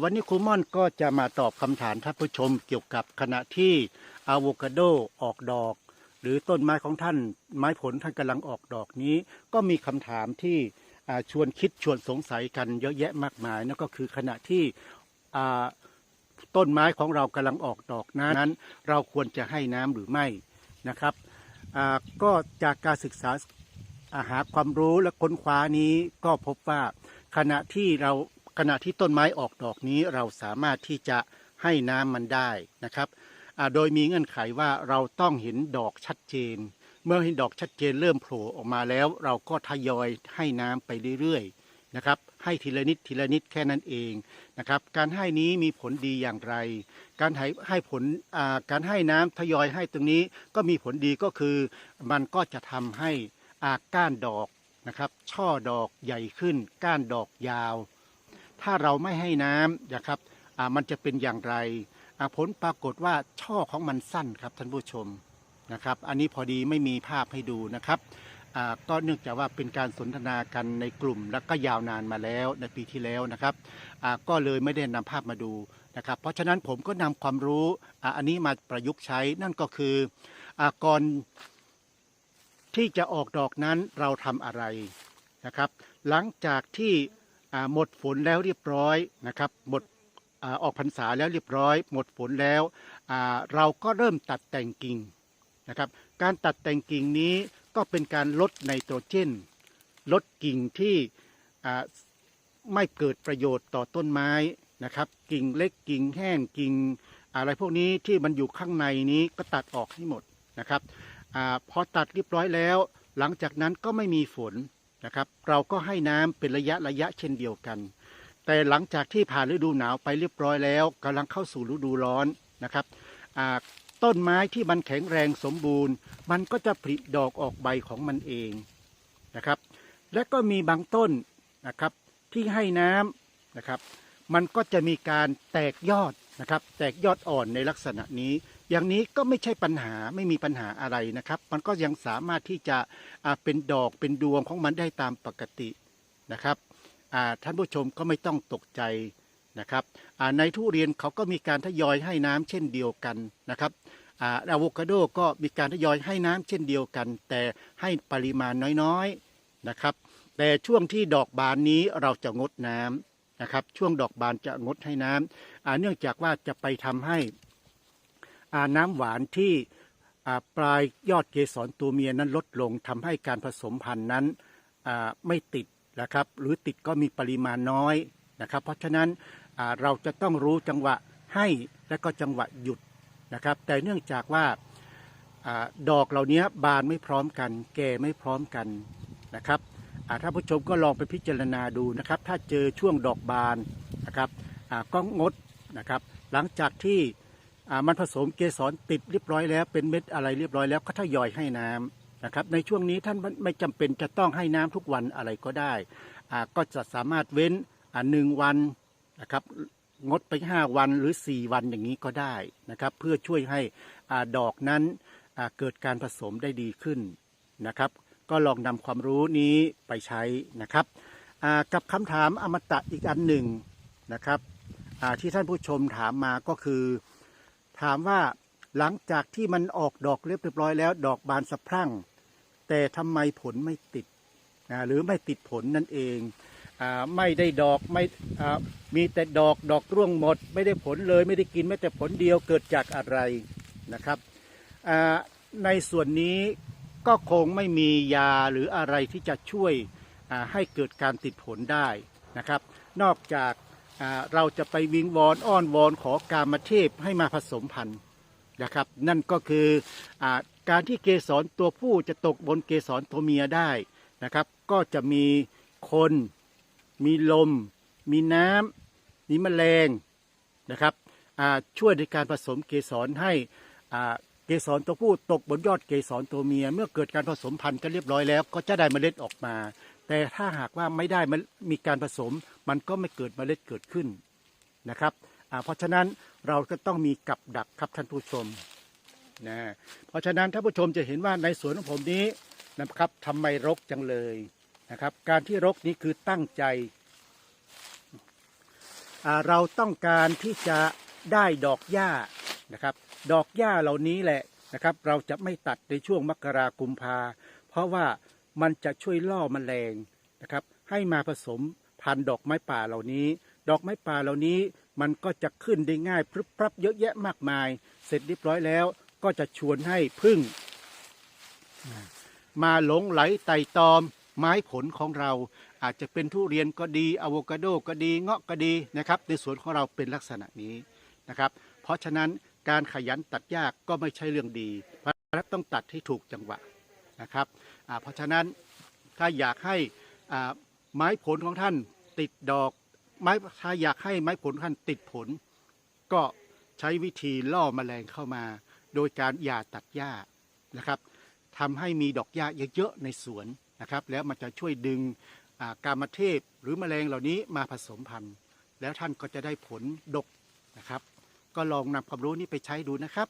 วันนี้ครูม่อนก็จะมาตอบคำถามท่านผู้ชมเกี่ยวกับขณะที่อะโวคาโดออกดอก หรือต้นไม้ของท่านไม้ผลท่านกำลังออกดอกนี้ ก็มีคำถามที่ชวนคิดชวนสงสัยกันเยอะแยะมากมายนั่นก็คือขณะที่ต้นไม้ของเรากำลังออกดอกนั้น เราควรจะให้น้ำหรือไม่นะครับก็จากการศึกษาาหาความรู้และค้นคว้านี้ก็พบว่าขณะที่เรา ขณะที่ต้นไม้ออกดอกนี้เราสามารถที่จะให้น้ำมันได้นะครับ โดยมีเงื่อนไขว่าเราต้องเห็นดอกชัดเจน เมื่อเห็นดอกชัดเจนเริ่มโผล่ออกมาแล้ว เราก็ทยอยให้น้ำไปเรื่อยๆนะครับ ให้ทีละนิดทีละนิดแค่นั้นเองนะครับ การให้นี้มีผลดีอย่างไร การให้ให้ผลการให้น้ำทยอยให้ตรงนี้ก็มีผลดีก็คือ มันก็จะทำให้อาก้านดอกนะครับ ช่อดอกใหญ่ขึ้น ก้านดอกยาว ถ้าเราไม่ให้น้ำนะครับมันจะเป็นอย่างไรผลปรากฏว่าช่อของมันสั้นครับท่านผู้ชมนะครับ อันนี้พอดีไม่มีภาพให้ดูนะครับก็เนื่องจากว่าเป็นการสนทนากันในกลุ่ม แล้วก็ยาวนานมาแล้วในปีที่แล้วนะครับก็เลยไม่ได้นำภาพมาดูนะครับ เพราะฉะนั้นผมก็นำความรู้อันนี้มาประยุกต์ใช้นั่นก็คืออก่อนที่จะออกดอกนั้นเราทำอะไรนะครับ หลังจากที่ หมดฝนแล้วเรียบร้อยนะครับหมดอออกพรรษาแล้วเรียบร้อย หมดฝนแล้วเราก็เริ่มตัดแต่งกิ่งนะครับ การตัดแต่งกิ่งนี้ก็เป็นการลดไนโตรเจน ลดกิ่งที่ไม่เกิดประโยชน์ต่อต้นไม้นะครับ กิ่งเล็กกิ่งแห้งกิ่ง อะไรพวกนี้ที่มันอยู่ข้างในนี้ก็ตัดออกให้หมดนะครับอพอตัดเรียบร้อยแล้ว หลังจากนั้นก็ไม่มีฝน นะครับ เราก็ให้น้ำเป็นระยะระยะเช่นเดียวกัน แต่หลังจากที่ผ่านฤดูหนาวไปเรียบร้อยแล้วกำลังเข้าสู่ฤดูร้อนนะครับต้นไม้ที่มันแข็งแรงสมบูรณ์ มันก็จะผลิดอกออกใบของมันเองนะครับ และก็มีบางต้นนะครับที่ให้น้ำนะครับ มันก็จะมีการแตกยอดนะครับ แตกยอดอ่อนในลักษณะนี้ อย่างนี้ก็ไม่ใช่ปัญหาไม่มีปัญหาอะไรนะครับ มันก็ยังสามารถที่จะเป็นดอกเป็นดวงของมันได้ตามปกตินะครับท่านผู้ชมก็ไม่ต้องตกใจนะครับในทุเรียนเขาก็มีการทยอยให้น้ำเช่นเดียวกันนะครับอะโวคาโดก็มีการทยอยให้น้ำเช่นเดียวกัน แต่ให้ปริมาณน้อยๆนะครับ แต่ช่วงที่ดอกบานนี้เราจะงดน้ำนะครับ ช่วงดอกบานจะงดให้น้ำอ่าเนื่องจากว่าจะไปทำให้ น้ำหวานที่ปลายยอดเกสรตัวเมียนั้นลดลงทำให้การผสมพันธุ์นั้นไม่ติดนะครับ หรือติดก็มีปริมาณน้อยนะครับ เพราะฉะนั้นเราจะต้องรู้จังหวะให้และก็จังหวะหยุดนะครับ แต่เนื่องจากว่าอดอกเหล่านี้บานไม่พร้อมกัน แก่ไม่พร้อมกันนะครับอ่าผู้ชมก็ลองไปพิจารณาดูนะครับ ถ้าเจอช่วงดอกบานนะครับก็งดนะครับ หลังจากที่ มันผสมเกสรติดเรียบร้อยแล้วเป็นเม็ดอะไรเรียบร้อยแล้วก็ทยอยให้น้ำนะครับในช่วงนี้ท่านไม่จำเป็นจะต้องให้น้ำทุกวันอะไรก็ได้ก็จะสามารถเว้นหนึ่งวันนะครับงดไป 5 วันหรือ 4 วันอย่างนี้ก็ได้นะครับเพื่อช่วยให้ดอกนั้นเกิดการผสมได้ดีขึ้นนะครับ ก็ลองนำความรู้นี้ไปใช้นะครับกับคำถามอมตะอีกอันหนึ่งนะครับที่ท่านผู้ชมถามมาก็คือ ถามว่าหลังจากที่มันออกดอกเรียบร้อยแล้ว ดอกบานสะพรั่ง แต่ทำไมผลไม่ติดอ่าหรือไม่ติดผลนั่นเองไม่ได้ดอกไม่มีแต่ดอกดอกร่วงหมด ไม่ได้ผลเลยไม่ได้กินแม้แต่ผลเดียวเกิดจากอะไรนะครับในส่วนนี้ก็คงไม่มียาหรืออะไรที่จะช่วยให้เกิดการติดผลได้นะครับ นอกจาก เราจะไปวิงวอนอ้อนวอนขอการมาเทพให้มาผสมพันธุ์นะครับ นั่นก็คืออการที่เกสรตัวผู้จะตกบนเกสรตัวเมียได้นะครับ ก็จะมีคน มีลม มีน้ำมีแมลงนะครับช่วยในการผสมเกสรให้เกสรตัวผู้ตกบนยอดเกสรตัวเมีย เมื่อเกิดการผสมพันธุ์กันเรียบร้อยแล้ว ก็จะได้เมล็ดออกมา แต่ถ้าหากว่าไม่ได้มันมีการผสม มันก็ไม่เกิดเมล็ดเกิดขึ้นนะครับเพราะฉะนั้นเราก็ต้องมีกับดักครับท่านผู้ชมนะเพราะฉะนั้นท่านผู้ชมจะเห็นว่าในสวนของผมนี้นะครับทำไมรกจังเลยนะครับ การที่รกนี้คือตั้งใจ เราต้องการที่จะได้ดอกหญ้านะครับ ดอกหญ้าเหล่านี้แหละนะครับ เราจะไม่ตัดในช่วงมกรากุมภาเพราะว่า มันจะช่วยล่อแมลงนะครับ ให้มาผสมพันธุ์ดอกไม้ป่าเหล่านี้ ดอกไม้ป่าเหล่านี้มันก็จะขึ้นได้ง่ายพรึบพรับเยอะแยะมากมาย เสร็จเรียบร้อยแล้ว ก็จะชวนให้พึ่ง มาหลงไหลไต่ตอม ไม้ผลของเรา อาจจะเป็นทุเรียนก็ดีอะโวคาโดก็ดีเงาะก็ดีนะครับ ในสวนของเราเป็นลักษณะนี้นะครับ เพราะฉะนั้นการขยันตัดหญ้ากก็ไม่ใช่เรื่องดีเพราะต้องตัดให้ถูกจังหวะ นะครับเพราะฉะนั้นถ้าอยากให้ไม้ผลของท่านติดดอกไม้ถ้าอยากให้ไม้ผลท่านติดผล ก็ใช้วิธีล่อแมลงเข้ามา โดยการหย่าตัดหญ้านะครับทำให้มีดอกหญ้าเยอะๆในสวนนะครับ แล้วมันจะช่วยดึงอ่ากามเทพหรือแมลงเหล่านี้มาผสมพันธุ์ แล้วท่านก็จะได้ผลดกนะครับ ก็ลองนำความรู้นี้ไปใช้ดูนะครับ